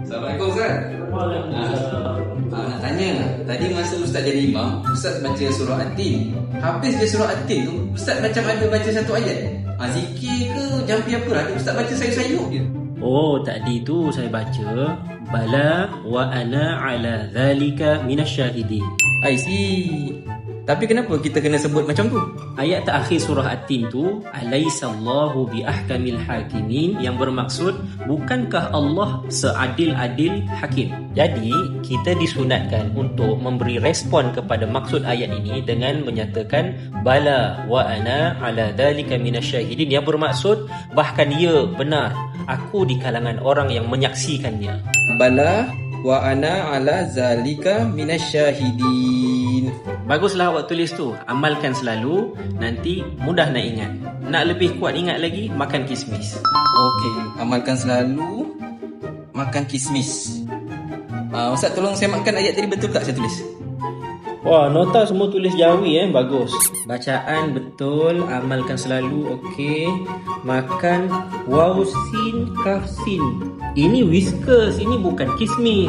Assalamualaikum Ustaz. Ah, nak tanya, tadi masa Ustaz jadi imam, Ustaz baca surah At-Tin. Habis dia surah At-Tin tu, Ustaz macam ada baca satu ayat. Ah, zikir ke, jampi apa lah. Ustaz baca sayup-sayup je. Oh, tadi tu saya baca bala wa ana ala zalika minasyahidin. I see. Tapi kenapa kita kena sebut macam tu? Ayat terakhir surah At-Tin tu Alaisallahu bi ahkamil hakimin yang bermaksud bukankah Allah seadil-adil hakim. Jadi kita disunatkan untuk memberi respon kepada maksud ayat ini dengan menyatakan bala wa ana ala dzalika minasyahidin yang bermaksud bahkan ya benar aku di kalangan orang yang menyaksikannya. Bala wa ana ala zalika minasyahidin. Baguslah awak tulis tu. Amalkan selalu. Nanti mudah nak ingat. Nak lebih kuat ingat lagi, makan kismis. Okey, amalkan selalu makan kismis. Ah, Ustaz tolong semakkan ayat tadi betul tak saya tulis? Wah, nota semua tulis Jawi eh. Bagus. Bacaan betul. Amalkan selalu. Okey. Makan waw sin kaf sin. Ini whiskers. Ini bukan kismis.